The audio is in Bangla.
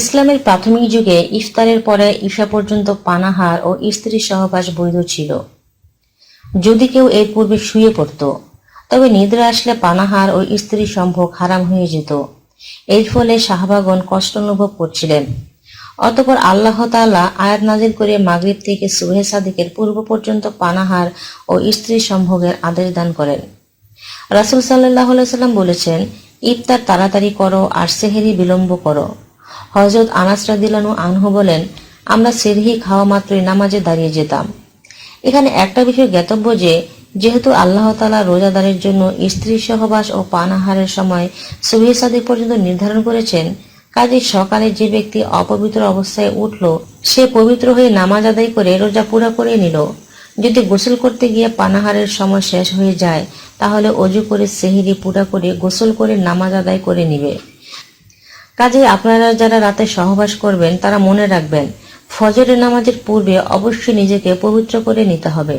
ইসলামের প্রাথমিক যুগে ইফতারের পরে ঈশা পর্যন্ত পানাহার ও স্ত্রীর সহবাস বৈধ ছিল। যদি কেউ এর পূর্বে শুয়ে পড়ত, তবে নিদ্রা আসলে পানাহার ও স্ত্রী সম্ভোগ হারাম হয়ে যেত। এর ফলে সাহাবাগণ কষ্ট অনুভব করছিলেন। অতপর আল্লাহ তাআলা আয়াত নাজিল করে মাগরিব থেকে সুহে সাদিকের পূর্ব পর্যন্ত পানাহার ও স্ত্রী সম্ভোগের আদেশ দান করেন। রাসুল সাল্লাহ সাল্লাম বলেছেন, ইফতার তাড়াতাড়ি করো আর সেহেরি বিলম্ব করো। হজরত আনাস রাদিলানু আনহু বলেন, আমরা সেরহি খাওয়া মাত্রই নামাজে দাঁড়িয়ে যেতাম। এখানে একটা বিষয় জ্ঞাতব্য যে, যেহেতু আল্লাহ তালা রোজাদারের জন্য স্ত্রী সহবাস ও পানাহারের সময় সুবহে সাদিক পর্যন্ত নির্ধারণ করেছেন কাজে সকালে যে ব্যক্তি অপবিত্র অবস্থায় উঠল, সে পবিত্র হয়ে নামাজ আদায় করে রোজা পুরা করে নিল। যদি গোসল করতে গিয়ে পানাহারের সময় শেষ হয়ে যায়, তাহলে অজু করে সেহিরি পুরা করে গোসল করে নামাজ আদায় করে নিবে। কাজে আপনারা যারা রাতে সহবাস করবেন, তারা মনে রাখবেন, ফজরের নামাজের পূর্বে অবশ্যই নিজেকে পবিত্র করে নিতে হবে।